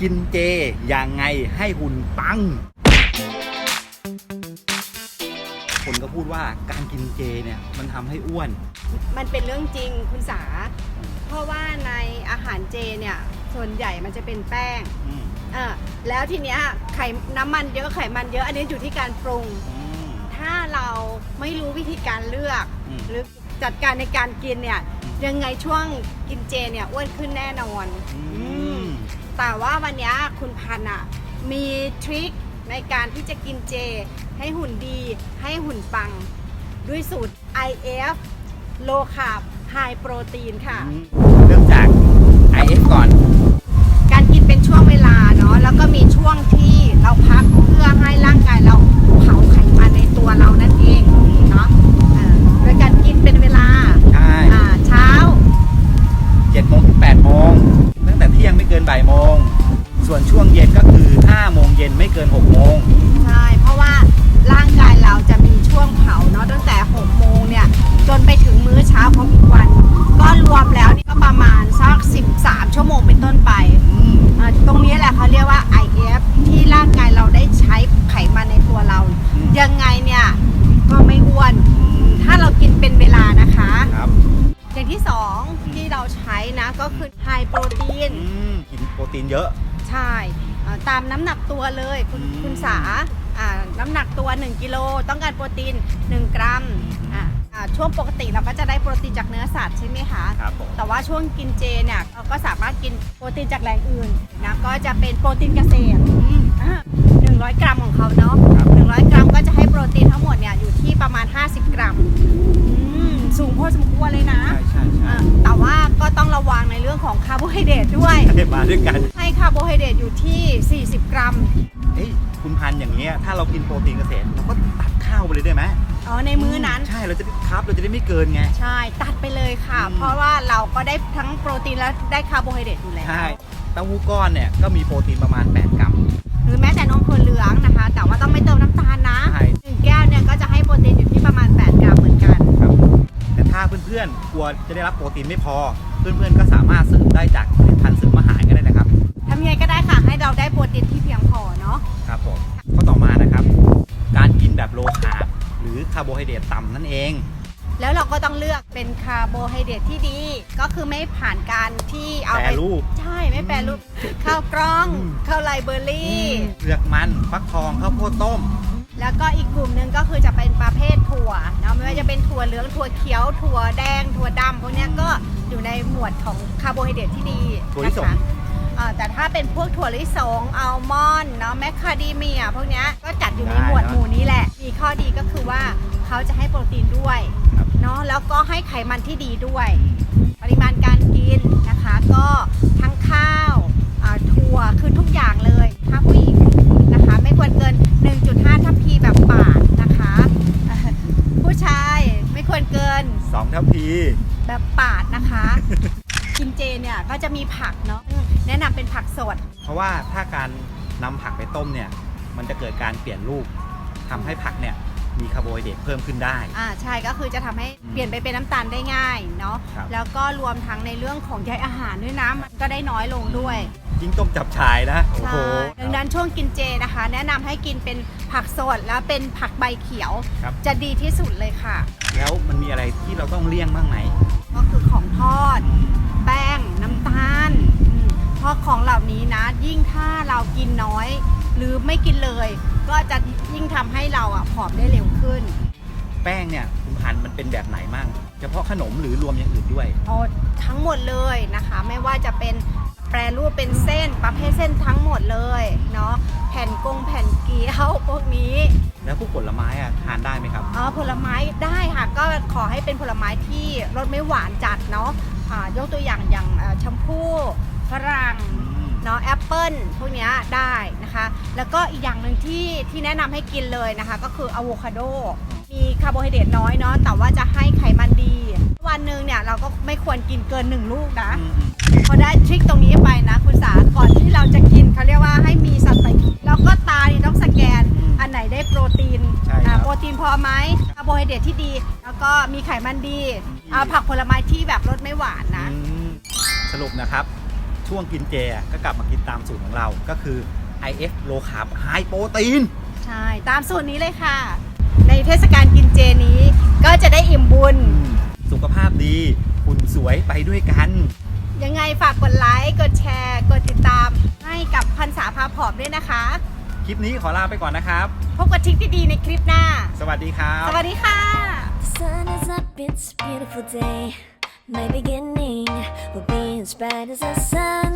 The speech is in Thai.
กินเจยังไงให้หุ่นปัง คนก็พูดว่าการกินเจเนี่ยมันทำให้อ้วน มันเป็นเรื่องจริงคุณสา เพราะว่าในอาหารเจเนี่ยส่วนใหญ่มันจะเป็นแป้งอืมอ่าแล้วทีเนี้ยไขน้ำมันเยอะไขมันเยอะอันนี้อยู่ที่การปรุง อืม ถ้าเราไม่รู้วิธีการเลือก อืม หรือจัดการในการกินเนี่ยยังไงช่วงกินเจเนี่ยอ้วนขึ้นแน่นอนอือืมม แต่ว่าวันเนี้ยคุณพันธ์อะมีทริคในการที่จะกินเจ ให้หุ่นดีให้หุ่นปัง ด้วยสูตร IF low carb high protein ค่ะ เริ่มจาก IF ก่อน การกินเป็นช่วงเวลาเนาะแล้วก็มีช่วงที่เราพัก ก็คือไฮโปรตีน อืมกินโปรตีนเยอะ ใช่อ่าตามน้ำหนักตัวเลยคุณอืม คุณสาอ่าน้ำหนักตัว 1กิโลต้องการโปรตีน 1 กรัมอ่าอ่าช่วงปกติเราก็จะได้โปรตีนจากเนื้อสัตว์ใช่ไหมคะ ครับผม แต่ว่าช่วงกินเจเนี่ยเราก็สามารถกินโปรตีนจากแหล่งอื่นนะก็จะเป็นโปรตีนเกษตรอ่า100 กรัมของเขาเนาะครับ 100 กรัมก็จะให้โปรตีนทั้งหมดเนี่ยอยู่ที่ประมาณ 50 กรัมอืมาร์โบไฮเดรตด้วยได้มาด้วยกันให้คาร์โบไฮเดรตอยู่ที่ 40 กรัม เอ้ยคุณพันธุ์อย่างเงี้ยถ้าเรากินโปรตีนเกษตรเราก็ตัดข้าวไปเลยได้ไหมอ๋อในมื้อนั้น ใช่เราจะได้ครับเราจะได้ไม่เกินไง ใช่ตัดไปเลยค่ะอืมเพราะว่าเราก็ได้ทั้งโปรตีนและได้คาร์โบไฮเดรตอยู่แล้วใช่เต้าหู้ก้อนเนี่ยก็มีโปรตีนประมาณ 8 กรัม หรือแม้แต่นมถั่วเหลืองนะคะ แต่ว่าต้องไม่เติมน้ำตาลนะใช่หนึ่งแก้วเนี่ยก็จะให้โปรตีนอยู่ที่ประมาณ 8 กรัมเหมือนกันครับแต่ถ้าเพื่อนๆกลัวจะได้รับโปรตีนไม่พอ เพื่อนๆก็สามารถเสริมได้จากผลิตภัณฑ์เสริมอาหารก็ได้นะครับทำยังไงก็ได้ค่ะให้เราได้โปรตีนที่เพียงพอเนาะครับผมข้อต่อมานะครับ การกินแบบโลคาร์บหรือคาร์โบไฮเดรตต่ำนั่นเองแล้วเราก็ต้องเลือกเป็นคาร์โบไฮเดรตที่ดี ก็คือไม่ผ่านการที่เอาแปไปรรูปใช่ไม่แปรรูปข้าวกล้องอืมข้าวไรเบอร์รี่เปลือกมันฟักทองข้าวโพดต้ม แล้วก็อีกกลุ่มหนึ่งก็คือจะเป็นประเภทถั่วเนาะไม่ว่าจะเป็นถั่วเหลืองถั่วเขียว ถั่วแดง ถั่วดำ มวดของคาร์โบไฮเดรตที่ดีถั่วลินะสงคะอ่าแต่ถ้าเป็นพวกถั่วลิสงอัลมอนด์เนาะแมคคาเดเมียพวกเนี้ยก็จัดอยู่ในหมวดหมู่นี้แหละ มีข้อดีก็คือว่าเขาจะให้โปรตีนด้วยครับเนาะแล้วก็ให้ไขมันที่ดีด้วย ปริมาณการกินนะคะ ก็ทั้งข้าว ปาดนะคะ กินเจเนี่ยก็จะมีผักเนาะแนะนำเป็นผักสด เพราะว่าถ้าการนำผักไปต้มเนี่ย มันจะเกิดการเปลี่ยนรูปทำให้ผักเนี่ยมีคาร์โบไฮเดรตเพิ่มขึ้นได้ อ่าใช่ก็คือจะทำให้เปลี่ยนไปเป็นน้ำตาลได้ง่ายเนาะครับ แล้วก็รวมทั้งในเรื่องของใยอาหารด้วยนะมันก็ได้น้อยลงด้วย ยิ่งต้มจับชายนะ โอ้ใช่โหดัง นั้นช่วงกินเจนะคะ แนะนำให้กินเป็นผักสดแล้วเป็นผักใบเขียว ครับ จะดีที่สุดเลยค่ะ แล้วมันมีอะไรที่เราต้องเลี่ยงบ้างไหมก็คือของทอด แป้งน้ำตาลอืมเพราะของเหล่านี้นะ ยิ่งถ้าเรากินน้อย หรือไม่กินเลย ก็จะยิ่งทำให้เราอะผอมได้เร็วขึ้น แป้งเนี่ยคุณพันธุ์มันเป็นแบบไหนมั่งเฉพาะขนมหรือรวมอย่างอื่นด้วย เอาทั้งหมดเลยนะคะ ไม่ว่าจะเป็น แปรรูปเป็นเส้นประเภทเส้นทั้งหมดเลยเนาะแผ่นกงแผ่นเกี๊ยวพวกนี้ แล้วพวกผลไม้อะทานได้ไหมครับ อ๋อผลไม้ได้ค่ะก็ขอให้เป็นผลไม้ที่รสไม่หวานจัดเนาะอ่ายกตัวอย่างอย่างเอ่อชมพู่ฝรั่งเนาะแอปเปิลพวกเนี้ยได้นะคะ แล้วก็อีกอย่างหนึ่งที่ที่แนะนำให้กินเลยนะคะ ก็คืออะโวคาโดมีคาร์โบไฮเดรตน้อยเนาะแต่ว่าจะให้ไขมันดีวันหนึ่ง เนี่ยเราก็ไม่ควรกินเกินหนึ่งลูกนะอืมอืมพอได้ทริคตรงนี้ไปนะคุณสาก่อนที่เราจะกินเขาเรียกว่าให้มีสติแล้วก็ตานี่ต้องสแกน อันไหนได้โปรตีนใช่ครับอ่าโปรตีนพอไหมคาร์โบไฮเดรตที่ดี แล้วก็มีไขมันดีเอาผักผลไม้ที่แบบรสไม่หวานนะอืมสรุปนะครับ ช่วงกินเจอะก็กลับมากินตามสูตรของเราก็คือ IF low carb high protein ใช่ ตามสูตรนี้เลยค่ะ ในเทศกาลกินเจนี้ก็จะได้อิ่มบุญ วยไปด้วยกัน ยังไงฝากกดไลค์ กดแชร์ กดติดตาม ให้กับพันษาพาผอมด้วยนะคะ คลิปนี้ขอลาไปก่อนนะครับ พบกับทริปดีๆในคลิปหน้า สวัสดีครับ สวัสดีค่ะ The sun is up, it's a beautiful day. My beginning will be as bright as the sun.